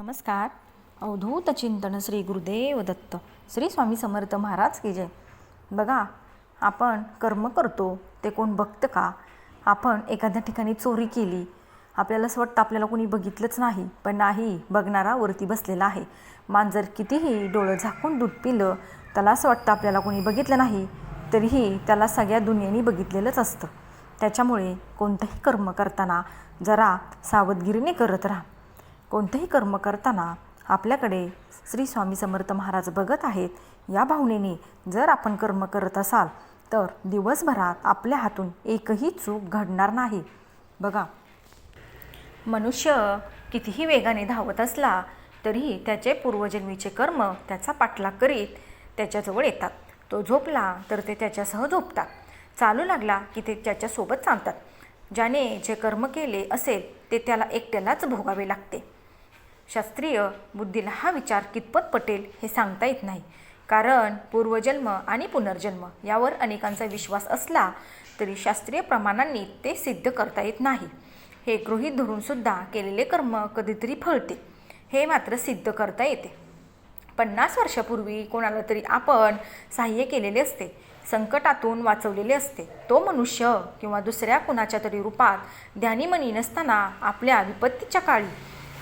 नमस्कार. अवधूत चिंतन श्री गुरुदेव दत्त. श्री स्वामी समर्थ महाराज की जय. बघा आपण कर्म करतो ते कोण बघतं का? आपण एखाद्या ठिकाणी चोरी केली आपल्याला असं वाटतं आपल्याला कोणी बघितलंच नाही पण नाही बघणारा वरती बसलेला आहे. मांजर कितीही डोळं झाकून दूध पिलं त्याला असं वाटतं आपल्याला कोणी बघितलं नाही तरीही त्याला सगळ्या दुनियेने बघितलेलंच असतं. त्याच्यामुळे कोणतंही कर्म करताना जरा सावधगिरीने करत राहा. कोणतंही कर्म करताना आपल्याकडे श्री स्वामी समर्थ महाराज बघत आहेत या भावनेने जर आपण कर्म करत असाल तर दिवसभरात आपल्या हातून एकही चूक घडणार नाही. बघा मनुष्य कितीही वेगाने धावत असला तरीही त्याचे पूर्वजन्मीचे कर्म त्याचा पाठलाग करीत त्याच्याजवळ येतात. तो झोपला तर ते त्याच्यासह झोपतात. चालू लागला की ते त्याच्यासोबत चालतात. ज्याने जे कर्म केले असेल ते त्याला एकट्यालाच भोगावे लागते. शास्त्रीय बुद्धीला हा विचार कितपत पटेल हे सांगता येत नाही. कारण पूर्वजन्म आणि पुनर्जन्म यावर अनेकांचा विश्वास असला तरी शास्त्रीय प्रमाणांनी ते सिद्ध करता येत नाही. हे गृहीत धरूनसुद्धा केलेले कर्म कधीतरी फळते. हे मात्र सिद्ध करता येते. पन्नास वर्षापूर्वी कोणाला तरी आपण सहाय्य केलेले असते संकटातून वाचवलेले असते. तो मनुष्य किंवा दुसऱ्या कुणाच्या तरी रूपात ध्यानीमनी नसताना आपल्या विपत्तीच्या काळी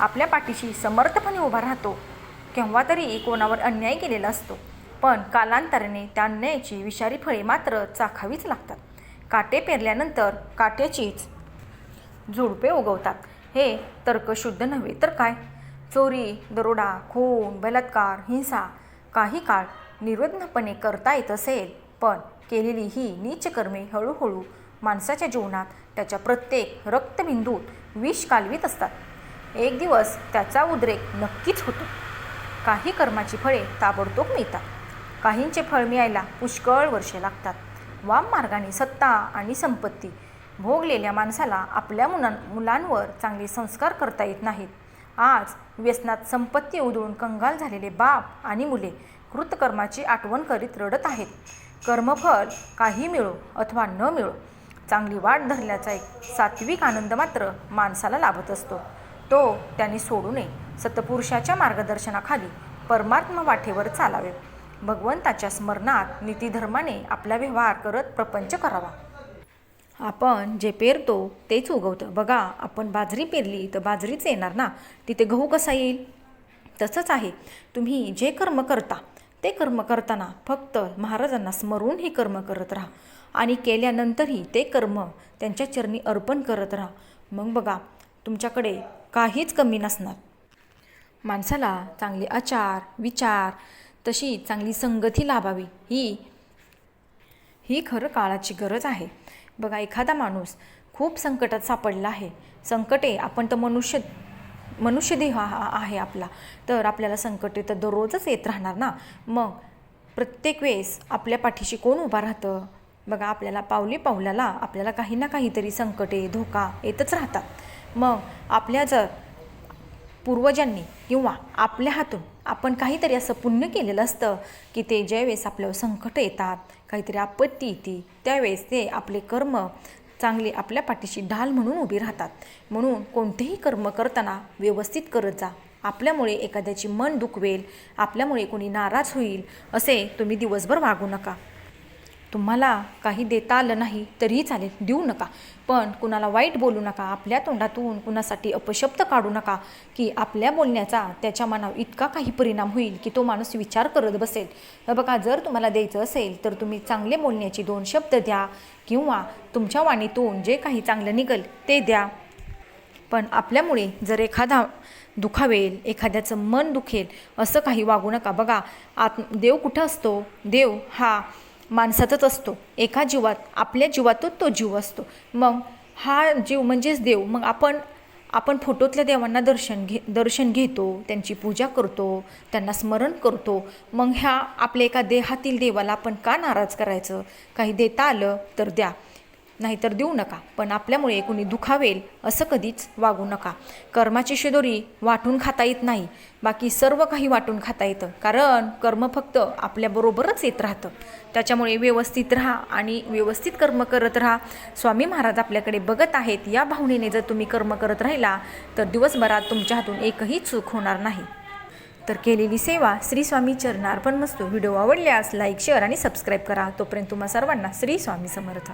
आपल्या पाठीशी समर्थपणे उभा राहतो. केव्हा तरी कोणावर अन्याय केलेला असतो. पण कालांतराने त्या अन्यायाची विषारी फळे मात्र चाखावीच लागतात. काटे पेरल्यानंतर काट्याचीच झुडपे उगवतात. हे तर्कशुद्ध नव्हे तर काय? चोरी दरोडा खून बलात्कार हिंसा काही काळ निर्विघ्नपणे करता येत असेल. पण केलेली ही नीच कर्मे हळूहळू माणसाच्या जीवनात त्याच्या प्रत्येक रक्तबिंदूत विष कालवीत असतात. एक दिवस त्याचा उद्रेक नक्कीच होतो. काही कर्माची फळे ताबडतोब मिळतात. काहींचे फळ मिळायला पुष्कळ वर्षे लागतात. वाम मार्गाने सत्ता आणि संपत्ती भोगलेल्या माणसाला आपल्या मुलां मुलांवर चांगले संस्कार करता येत नाहीत. आज व्यसनात संपत्ती उधळून कंगाल झालेले बाप आणि मुले कृतकर्माची आठवण करीत रडत आहेत. कर्मफळ काही मिळो अथवा न मिळो चांगली वाट धरल्याचा एक सात्विक आनंद मात्र माणसाला लाभत असतो. तो त्यांनी सोडू नये. सतपुरुषाच्या मार्गदर्शनाखाली परमात्मा वाटेवर चालावे. भगवंताच्या स्मरणात नीतिधर्माने आपला व्यवहार करत प्रपंच करावा. आपण जे पेरतो तेच उगवतं. बघा आपण बाजरी पेरली तर बाजरीच येणार ना? तिथे गहू कसा येईल? तसंच आहे. तुम्ही जे कर्म करता ते कर्म करताना फक्त महाराजांना स्मरून हे कर्म करत राहा. आणि केल्यानंतरही ते कर्म त्यांच्या चरणी अर्पण करत राहा. मग बघा तुमच्याकडे काहीच कमी नसणार. माणसाला चांगले आचार विचार तशी चांगली संगती लाभावी ही ही खरं काळाची गरज आहे. बघा एखादा माणूस खूप संकटात सापडला आहे. संकटे आपण तर मनुष्य मनुष्य देह आहे आपला. तर आपल्याला संकटे तर दररोजच येत राहणार ना? मग प्रत्येक वेळेस आपल्या पाठीशी कोण उभा राहतं? बघा आपल्याला पावली पावल्याला आपल्याला काही ना काहीतरी संकटे धोका येतच राहतात. मग आपल्या जर पूर्वजांनी किंवा आपल्या हातून आपण काहीतरी असं पुण्य केलेलं असतं की ते ज्यावेळेस आपल्यावर संकट येतात काहीतरी आपत्ती येते त्यावेळेस ते आपले कर्म चांगले आपल्या पाठीशी ढाल म्हणून उभी राहतात. म्हणून कोणतेही कर्म करताना व्यवस्थित करत जा. आपल्यामुळे एखाद्याची मन दुखवेल आपल्यामुळे कोणी नाराज होईल असे तुम्ही दिवसभर वागू नका. तुम्हाला काही देता आलं नाही तरीही चालेल. देऊ नका. पण कुणाला वाईट बोलू नका आपल्या तोंडातून कुणासाठी अपशब्द काढू नका की आपल्या बोलण्याचा त्याच्या मनावर इतका काही परिणाम होईल की तो माणूस विचार करत बसेल. तर बघा जर तुम्हाला द्यायचं असेल तर तुम्ही चांगले बोलण्याची दोन शब्द द्या किंवा तुमच्या वाणीतून जे काही चांगलं निघेल ते द्या. पण आपल्यामुळे जर एखादा दुखावेल एखाद्याचं मन दुखेल असं काही वागू नका. बघा आत देव कुठं असतो? देव हा माणसातच असतो. एका जीवात आपल्या जीवातच तो जीव असतो. मग हा जीव म्हणजेच देव. मग आपण आपण फोटोतल्या देवांना दर्शन घे दर्शन घेतो त्यांची पूजा करतो त्यांना स्मरण करतो. मग ह्या आपल्या एका देहातील देवाला आपण का नाराज करायचं? काही देता आलं तर द्या. नाहीतर देऊ नका. पण आपल्यामुळे कुणी दुखावेल असं कधीच वागू नका. कर्माची शिदोरी वाटून खाता येत नाही. बाकी सर्व काही वाटून खाता येतं. कारण कर्म फक्त आपल्याबरोबरच येत राहतं. त्याच्यामुळे व्यवस्थित राहा आणि व्यवस्थित कर्म करत राहा. स्वामी महाराज आपल्याकडे बघत आहेत. या भावनेने जर तुम्ही कर्म करत राहिला तर दिवसभरात तुमच्या हातून एकही चूक होणार नाही. तर केलेली सेवा श्री स्वामी चरणार्पण मस्तू. व्हिडिओ आवडल्यास लाईक शेअर आणि सबस्क्राईब करा. तोपर्यंत तुम्हा सर्वांना श्री स्वामी समर्थ.